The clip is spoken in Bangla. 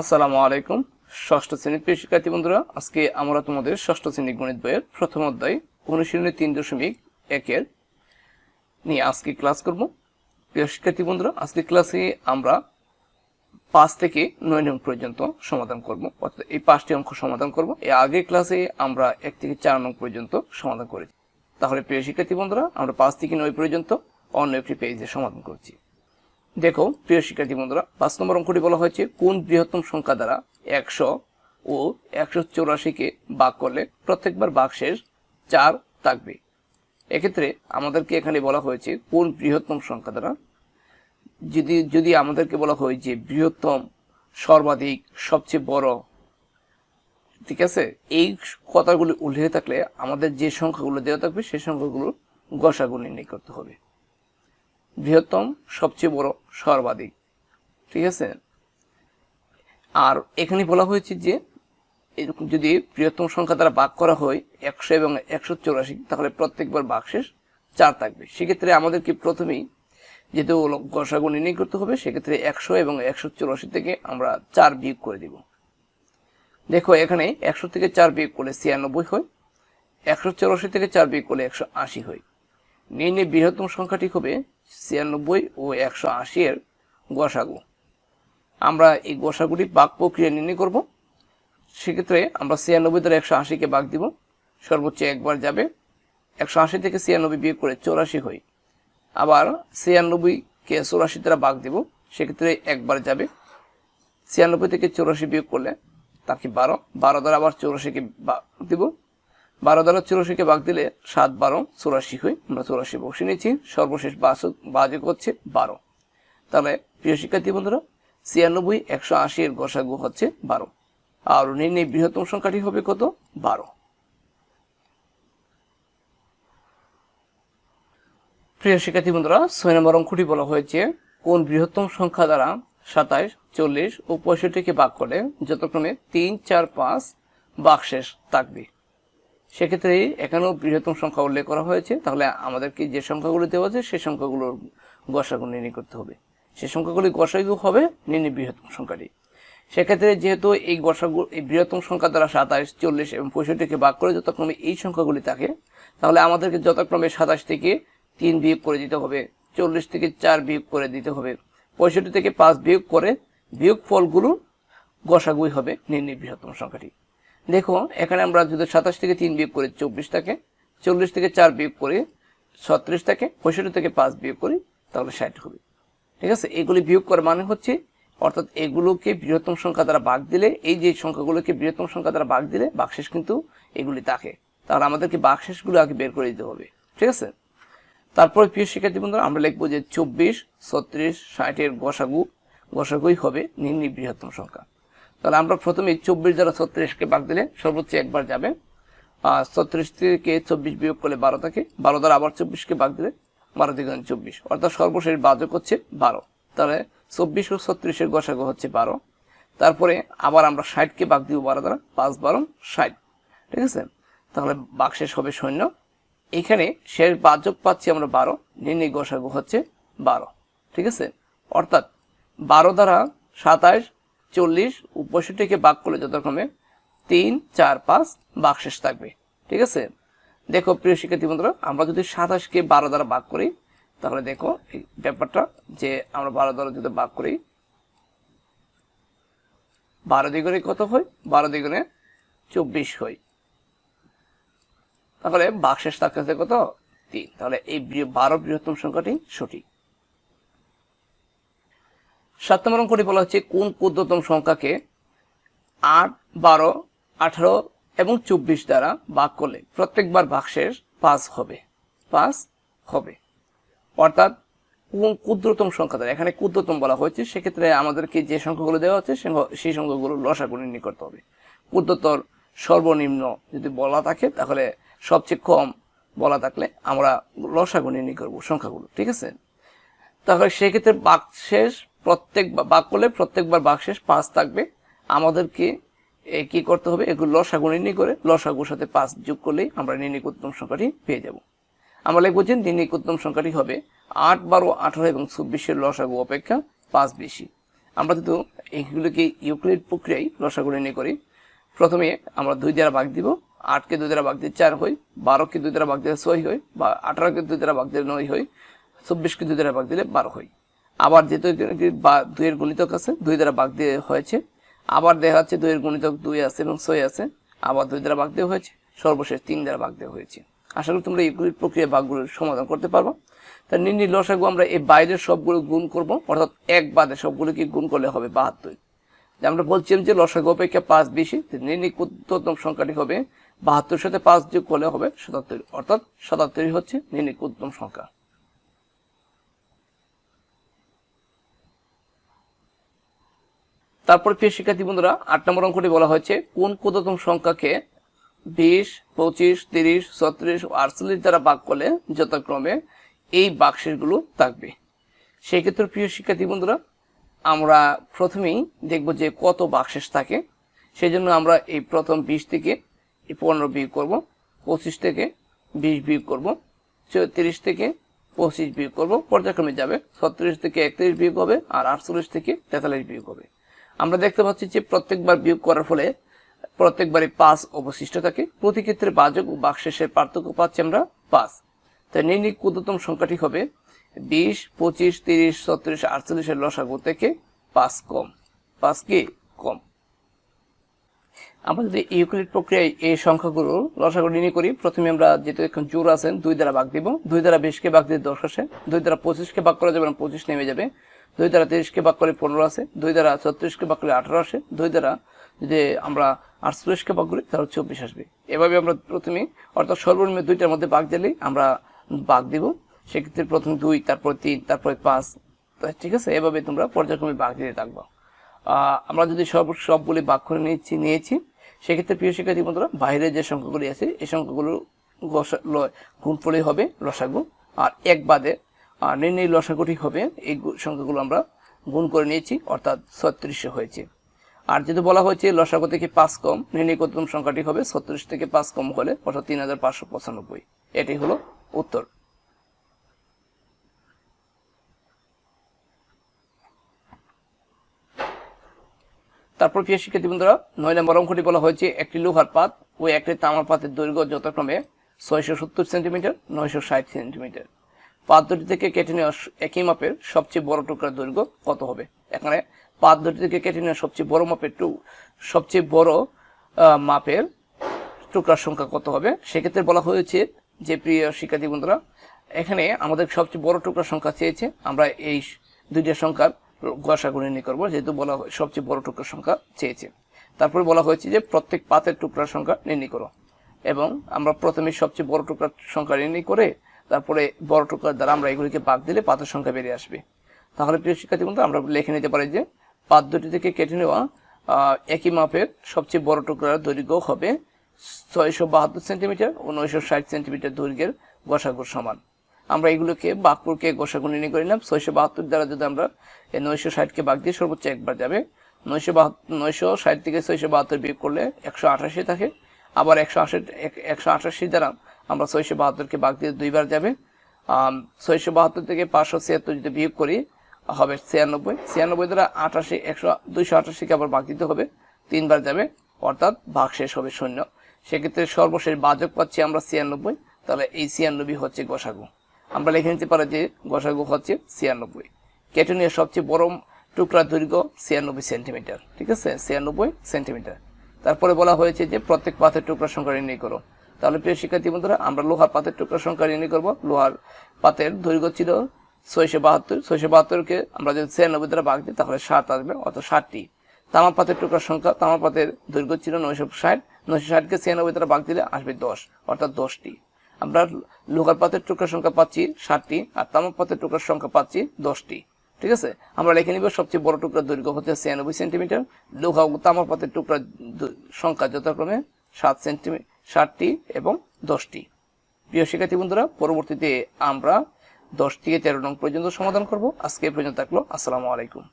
আসসালামু আলাইকুম, ষষ্ঠ শ্রেণির প্রিয় শিক্ষার্থী বন্ধুরা, আজকে আমরা তোমাদের ষষ্ঠ শ্রেণির গণিত বইয়ের প্রথম অধ্যায় অনুশীলনী তিন দশমিক একের নিয়ে আজকে ক্লাস করব। প্রিয় শিক্ষার্থী বন্ধুরা আজকে ক্লাসে আমরা পাঁচ থেকে নয় নং পর্যন্ত সমাধান করব, অর্থাৎ এই পাঁচটি অঙ্ক সমাধান করব। এই আগের ক্লাসে আমরা এক থেকে চার নং পর্যন্ত সমাধান করেছি। তাহলে প্রিয় শিক্ষার্থী বন্ধুরা, আমরা পাঁচ থেকে নয় পর্যন্ত অন্য একটি পেজে সমাধান করছি। দেখো, প্রিয় শিক্ষার্থী বন্ধুরা, পাঁচ নম্বর অঙ্কটি বলা হয়েছে, কোন বৃহত্তম সংখ্যা দ্বারা একশো ও একশো চৌরাশিকে বাক করলে প্রত্যেকবার ভাগশেষ চার থাকবে? এক্ষেত্রে আমাদেরকে এখানে বলা হয়েছে, কোন বৃহত্তম সংখ্যা দ্বারা? যদি যদি আমাদেরকে বলা হয় যে বৃহত্তম, সর্বাধিক, সবচেয়ে বড়, ঠিক আছে? এই কথাগুলি উল্লেখ থাকলে আমাদের যে সংখ্যাগুলো দেওয়া থাকবে, সেই সংখ্যাগুলোর গসাগু নির্ণয় করতে হবে। বৃহত্তম, সবচেয়ে বড় সর্বাধিক। ঠিক আছে? আর এখানে বলা হয়েছে যে যদি বৃহত্তম সংখ্যা দ্বারা ভাগ করা হয়, একশো এবং একশো চৌরাশি, তাহলে প্রত্যেকবার ভাগশেষ চার থাকবে। সেক্ষেত্রে আমাদেরকে প্রথমেই যেহেতু গসাগু নির্ণয় করতে হবে, সেক্ষেত্রে একশো এবং একশো চৌরাশি থেকে আমরা চার বিয়োগ করে দিব। দেখো, এখানে একশো থেকে চার বিয়োগ করলে ছিয়ানব্বই হয়, একশো চৌরাশি থেকে চার বিয়োগ করলে একশো আশি হয়। নির্ণয় বৃহত্তম সংখ্যাটি হবে ছিয়ানব্বই ও একশো আশি এর গসাগু। আমরা এই গসাগুটি বাক প্রক্রিয়া নির্ণয় করব। সেক্ষেত্রে আমরা ছিয়ানব্বই দ্বারা একশো আশিকে বাক দিব। সর্বোচ্চ একবার যাবে। একশো আশি থেকে ছিয়ানব্বই বিয়োগ করে চৌরাশি হই আবার ছিয়ানব্বইকে চৌরাশি দ্বারা বাক দিব, সেক্ষেত্রে একবার যাবে। ছিয়ানব্বই থেকে চৌরাশি বিয়োগ করলে তাকে বারো। বারো দ্বারা আবার চৌরাশিকে বাক দিব। বারো দ্বারা চুরাশিকে বাগ দিলে সাত বারো, চুরাশি হয় আমরা চুরাশি বসে নিয়েছি। সর্বশেষ বাজক হচ্ছে বারো। তাহলে, প্রিয় শিক্ষার্থী বন্ধুরা, ছিয়ানব্বই, একশো আশি এর গসাগু হচ্ছে বারো। আর নির্ণয় বৃহত্তম সংখ্যাটি হবে কত? বারো। প্রিয় শিক্ষার্থী বন্ধুরা, ছয় নম্বর অঙ্কটি বলা হয়েছে, কোন বৃহত্তম সংখ্যা দ্বারা সাতাইশ, চল্লিশ ও পঁয়ষট্টিকে ভাগ করে যতক্রমে তিন, চার, পাঁচ বাকশেষ থাকবে সেক্ষেত্রে এখানেও বৃহত্তম সংখ্যা উল্লেখ করা হয়েছে। তাহলে আমাদেরকে যে সংখ্যাগুলো দেওয়া আছে, সেই সংখ্যাগুলোর গসাগু নির্ণয় করতে হবে। সেই সংখ্যাগুলি গসাগু হবে নির্ণয় বৃহত্তম সংখ্যাটি। সেক্ষেত্রে যেহেতু এই গসাগু, এই বৃহত্তম সংখ্যা দ্বারা সাতাশ চল্লিশ এবং পঁয়ষট্টিকে ভাগ করে যতক্রমে এই সংখ্যাগুলি থাকে, তাহলে আমাদেরকে যথাক্রমে সাতাশ থেকে তিন বিয়োগ করে দিতে হবে, চল্লিশ থেকে চার বিয়োগ করে দিতে হবে, পঁয়ষট্টি থেকে পাঁচ বিয়োগ করে বিয়োগ ফলগুলো গসাগুই হবে নির্ণয় বৃহত্তম সংখ্যাটি। দেখো এখানে আমরা যদি সাতাশ থেকে তিন বিয়োগ করি, চব্বিশ থাকে, চল্লিশ থেকে চার বিয়োগ করি, ছত্রিশ থাকে, পঁয়ষট্টি থেকে পাঁচ বিয়োগ করি, তাহলে ষাট হবে। ঠিক আছে? এগুলি বিয়োগ করার মানে হচ্ছে, অর্থাৎ এগুলোকে বৃহত্তম সংখ্যা দ্বারা ভাগ দিলে, এই যে সংখ্যাগুলোকে বৃহত্তম সংখ্যা দ্বারা ভাগ দিলে, বাকশেষ কিন্তু এগুলি থাকে। তাহলে আমাদেরকে বাকশেষগুলো আগে বের করে দিতে হবে। ঠিক আছে? তারপরে প্রিয় শিক্ষার্থী বন্ধুরা, আমরা লিখব যে চব্বিশ, ছত্রিশ, ষাটের গসাগু, গসাগুই হবে নির্ণয় বৃহত্তম সংখ্যা। তাহলে আমরা প্রথমে চব্বিশ দ্বারা ছত্রিশকে ভাগ দিলে সর্বোচ্চ একবার যাবে। আর ছত্রিশ থেকে চব্বিশ বিয়োগ করলে বারো থাকে। বারো দ্বারা আবার চব্বিশকে ভাগ দিলে বারো থেকে চব্বিশ। অর্থাৎ সর্বশেষ বাজক হচ্ছে বারো। তাহলে চব্বিশ ও ছত্রিশের গসাগু হচ্ছে বারো। তারপরে আবার আমরা ষাটকে ভাগ দিব বারো দ্বারা। পাঁচ বারো ষাট। ঠিক আছে? তাহলে বাক শেষ হবে সৈন্য এখানে শেষ বাজক পাচ্ছি আমরা বারো। নির্ণয় গসাগু হচ্ছে বারো। ঠিক আছে? অর্থাৎ বারো দ্বারা সাতাশ চল্লিশ ও পঁয়ষট্টিকে বাক করলে যথাক্রমে তিন, চার, পাঁচ বাকশেষ থাকবে। ঠিক আছে? দেখো, প্রিয় শিক্ষার্থী বন্ধুরা, আমরা যদি সাতাশকে বারো দ্বারা বাক করি, তাহলে দেখো এই ব্যাপারটা যে আমরা বারো দ্বারা যদি বাক করি, বারো দ্বিগুণে কত হয়? বারো দ্বিগুণে চব্বিশ হয়। তাহলে বাকশেষ থাকতেছে কত? তিন। তাহলে এই বারো বৃহত্তম সংখ্যাটি সঠিক। সাত নম্বর অঙ্কটি বলা হচ্ছে কোন ক্ষুদ্রতম সংখ্যাকে আট, বারো, আঠারো এবং চব্বিশ দ্বারা ভাগ করলে প্রত্যেকবার ভাগশেষ পাঁচ হবে। পাঁচ হবে। অর্থাৎ কোন ক্ষুদ্রতম সংখ্যা দ্বারা, এখানে ক্ষুদ্রতম বলা হয়েছে, সেক্ষেত্রে আমাদেরকে যে সংখ্যাগুলো দেওয়া হচ্ছে সেই সংখ্যাগুলো লসাগু নির্ণয় করতে হবে। ক্ষুদ্রতর সর্বনিম্ন যদি বলা থাকে, তাহলে সবচেয়ে কম বলা থাকলে আমরা লসাগু নির্ণয় করব সংখ্যাগুলো, ঠিক আছে? তাহলে সেক্ষেত্রে বাকশেষ প্রত্যেক বাক করলে প্রত্যেকবার বাকশেষ পাঁচ থাকবে। আমাদেরকে কি করতে হবে? এগুলো লসাগু নির্ণয় করে লসাগুর সাথে পাঁচ যোগ করলেই আমরা নির্ণয় উত্তম সংখ্যাটি পেয়ে যাব। আমরা লিখব যে নির্ণয় উত্তম সংখ্যাটি হবে আট বারো আঠারো এবং চব্বিশের লসাগু অপেক্ষা পাঁচ বেশি। আমরা কিন্তু এইগুলোকে ইউক্লিড প্রক্রিয়ায় লসাগু নির্ণয় করি, প্রথমে আমরা দুই দ্বারা ভাগ দিব। আটকে দুই দ্বারা ভাগ দিয়ে চার হই বারোকে দুই দ্বারা ভাগ দিলে ছয় হয় বা আঠারোকে দুই দ্বারা ভাগ দিলে নয় হয়, চব্বিশকে দুই দ্বারা ভাগ দিলে বারো হয়। আবার যেহেতু দুইয়ের গুণিতক আছে, দুই দ্বারা ভাগ দিয়ে হয়েছে। আবার দেখা যাচ্ছে দুইয়ের গুণিতক দুই আছে এবং ছয় আছে, আবার দুই দ্বারা ভাগ দেওয়া হয়েছে, সর্বশেষ তিন দ্বারা ভাগ দেওয়া হয়েছে। আশা করি তোমরা এইগুলির প্রক্রিয়া ভাগগুলোর সমাধান করতে পারব। তা নির্ণয় লসাগু আমরা এই বাইরের সবগুলো গুণ করব, অর্থাৎ এক বাদে সবগুলোকে গুণ করলে হবে বাহাত্তর। যে আমরা বলছিলাম যে লসাগু অপেক্ষা পাঁচ বেশি নির্ণয় ক্ষুদ্রতম সংখ্যাটি হবে বাহাত্তর সাথে পাঁচ যোগ করলে হবে সাতাত্তর, অর্থাৎ সাতাত্তরই হচ্ছে নির্ণয় ক্ষুদ্রতম সংখ্যা। তারপর প্রিয় শিক্ষার্থী বন্ধুরা, আট নম্বর অঙ্কটি বলা হয়েছে, কোন ক্ষুদ্রতম সংখ্যাকে বিশ, পঁচিশ, তিরিশ, ছত্রিশ ও আটচল্লিশ দ্বারা ভাগ করলে যথাক্রমে এই বাক্সেসগুলো থাকবে? সেক্ষেত্রে প্রিয় শিক্ষার্থী বন্ধুরা, আমরা প্রথমেই দেখব যে কত বাক্সেস থাকে। সেই জন্য আমরা এই প্রথম বিশ থেকে পনেরো বিয়োগ করব, পঁচিশ থেকে বিশ বিয়োগ করব, তিরিশ থেকে পঁচিশ বিয়োগ করব, পর্যায়ক্রমে যাবে ছত্রিশ থেকে একত্রিশ বিয়োগ হবে আর আটচল্লিশ থেকে তেতাল্লিশ বিয়োগ হবে। আমরা দেখতে পাচ্ছি যে প্রত্যেকবার বিয়োগ করার ফলে প্রত্যেকবারই পাঁচ অবশিষ্ট থাকে। প্রতি ক্ষেত্রে বাজক ও বাক্সেসের পার্থক্য পাচ্ছি আমরা পাঁচ। তাই নির্ণয় ক্ষুদ্রতম সংখ্যাটি হবে বিশ, পঁচিশ, তিরিশ, ছত্রিশ, আটচল্লিশের লসাগু থেকে পাঁচ কম। পাঁচ কি? কম। আমরা যদি ইউক্লিড প্রক্রিয়ায় এই সংখ্যাগুলো লসাগু নির্ণয় করি, প্রথমে আমরা যেহেতু এখন জোর আছেন, দুই দ্বারা ভাগ দিব। দুই দ্বারা বিশকে ভাগ দিয়ে দশ আসে। দুই দ্বারা পঁচিশকে ভাগ করা যাবে না, পঁচিশ নেমে যাবে। দুই দ্বারা তিরিশকে ভাগ করে পনেরো আসে দুই দ্বারা ছত্রিশকে ভাগ করে আঠারো আসে, দুই দ্বারা যদি আমরা আটচল্লিশকে ভাগ করি, তাহলে চব্বিশ আসবে। এভাবে আমরা প্রথমে, অর্থাৎ সর্বনিম্ন দুইটার মধ্যে ভাগ দিলেই আমরা ভাগ দিব। সেক্ষেত্রে প্রথমে দুই, তারপর তিন, তারপরে পাঁচ ঠিক আছে? এভাবে তোমরা পর্যায়ক্রমে ভাগ দিতে থাকব। আমরা যদি সব সবগুলি ভাগ করে নিয়েছি নিয়েছি, সেক্ষেত্রে প্রিয় শিক্ষার্থী বন্ধুরা, বাইরে যে সংখ্যাগুলি আছে, এই সংখ্যাগুলো গুণফলই হবে লসাগু। আর এক বাদে নির্ণয় লসাগুটি হবে। এই সংখ্যাগুলো আমরা গুণ করে নিয়েছি, অর্থাৎ ছত্রিশে হয়েছে। আর যদি বলা হয়েছে লসাগু থেকে পাঁচ কম, নির্ণয় প্রথম সংখ্যাটি হবে? ছত্রিশ থেকে পাঁচ কম হলে, অর্থাৎ তিন হাজার পাঁচশো পঁচানব্বই। এটি হলো উত্তর। তারপর প্রিয় শিক্ষার্থী বন্ধুরা, নয় নম্বর অঙ্কটি বলা হয়েছে, একটি লোহার পাত ও একটি তামার পাতের দৈর্ঘ্য যথাক্রমে ছয়শো সত্তর সেন্টিমিটার, নয়শো ষাট সেন্টিমিটার। পাত থেকে কেটে নেওয়া একই মাপের সবচেয়ে বড় টুকরার দৈর্ঘ্য কত হবে? এখানে পাত দুটি থেকে কেটে নেওয়া সবচেয়ে বড় মাপের টু সবচেয়ে বড় মাপের টুকরার সংখ্যা কত হবে? সেক্ষেত্রে বলা হয়েছে যে, প্রিয় শিক্ষার্থী বন্ধুরা, এখানে আমাদের সবচেয়ে বড় টুকরার সংখ্যা চেয়েছে। আমরা এই দুইটা সংখ্যার গসাগু নির্ণয় করব, যেহেতু বলা সবচেয়ে বড় টুকরার সংখ্যা চেয়েছে। তারপরে বলা হয়েছে যে, প্রত্যেক পাতের টুকরার সংখ্যা নির্ণয় করো। এবং আমরা প্রথমে সবচেয়ে বড় টুকরার সংখ্যা নির্ণয় করে তারপরে বড় টুকরার দ্বারা আমরা এগুলিকে ভাগ দিলে পাতের সংখ্যা বেরিয়ে আসবে। তাহলে প্রিয় শিক্ষার্থী বন্ধু আমরা লিখে নিতে পারি যে পাত দুটি থেকে কেটে নেওয়া একই মাপের সবচেয়ে বড় টুকরার দৈর্ঘ্য হবে ছয়শো বাহাত্তর সেন্টিমিটার ও নয়শো ষাট সেন্টিমিটার দৈর্ঘ্যের গসাগুর সমান। আমরা এগুলোকে বাঘপুরকে গোসাগু নির্ণয় করে নিলাম ছয়শো বাহাত্তর দ্বারা যদি আমরা নয়শো ষাটকে বাঘ দিয়ে সর্বোচ্চ একবার যাবে। নয়শো বাহাত্তর, নয়শো ষাট থেকে ছয়শো বাহাত্তর বিয়োগ করলে একশো আঠাশি থাকে। আবার একশো আশি একশো আঠাশি দ্বারা আমরা ছয়শো বাহাত্তরকে বাঘ দিয়ে দুইবার যাবে। ছয়শো বাহাত্তর থেকে পাঁচশো ছিয়াত্তর যদি বিয়োগ করি, হবে ছিয়ানব্বই। ছিয়ানব্বই দ্বারা আঠাশি, একশো, দুইশো আঠাশিকে আবার বাঘ দিতে হবে। তিনবার যাবে, অর্থাৎ ভাগ শেষ হবে শূন্য। সেক্ষেত্রে সর্বশেষ বাজক পাচ্ছি আমরা ছিয়ানব্বই। তাহলে এই ছিয়ানব্বই হচ্ছে গোসাগু। আমরা লিখে নিতে পারি যে গোসাগু হচ্ছে ছিয়ানব্বই। কেটনিয়ার সবচেয়ে বড় টুকরা দৈর্ঘ্য ছিয়ানব্বই সেন্টিমিটার। ঠিক আছে? ছিয়ানব্বই সেন্টিমিটার। তারপরে বলা হয়েছে যে প্রত্যেক পাথের টুকরা সংখ্যা নির্ণয় করো। তাহলে প্রিয় শিক্ষার্থী বন্ধুরা, আমরা লোহার পাতের টুকরা সংখ্যা নির্ণয় করব। লোহার পাতের দৈর্ঘ্য ছিল ছয়শো বাহাত্তর। ছয়শো বাহাত্তরকে আমরা যদি ছিয়ানব্বই দ্বারা ভাগ দিই, তাহলে সাত আসবে, অর্থাৎ ষাটটি। তামার পাতের টুকরার সংখ্যা, তামার পাতের দৈর্ঘ্য ছিল নয়শো ষাট। নয়শো ষাটকে ছিয়ানব্বই দ্বারা ভাগ দিলে আসবে দশ, অর্থাৎ দশটি। আমরা লোহার পাতের টুকরার সংখ্যা পাচ্ছি ষাটটি, আর তামাক পাতের টুকরার সংখ্যা পাচ্ছি দশটি। ঠিক আছে? আমরা লিখে নিব, সবচেয়ে বড় টুকরার দৈর্ঘ্য হচ্ছে ছিয়ানব্বই সেন্টিমিটার। লোহা ও তামাক পাতের টুকরার সংখ্যা যথাক্রমে সাত সেন্টিমিটার ষাটটি এবং দশটি। প্রিয় শিক্ষার্থী বন্ধুরা, পরবর্তীতে আমরা দশ থেকে তেরো নং পর্যন্ত সমাধান করব। আজকে পর্যন্ত থাকল। আসসালামু আলাইকুম।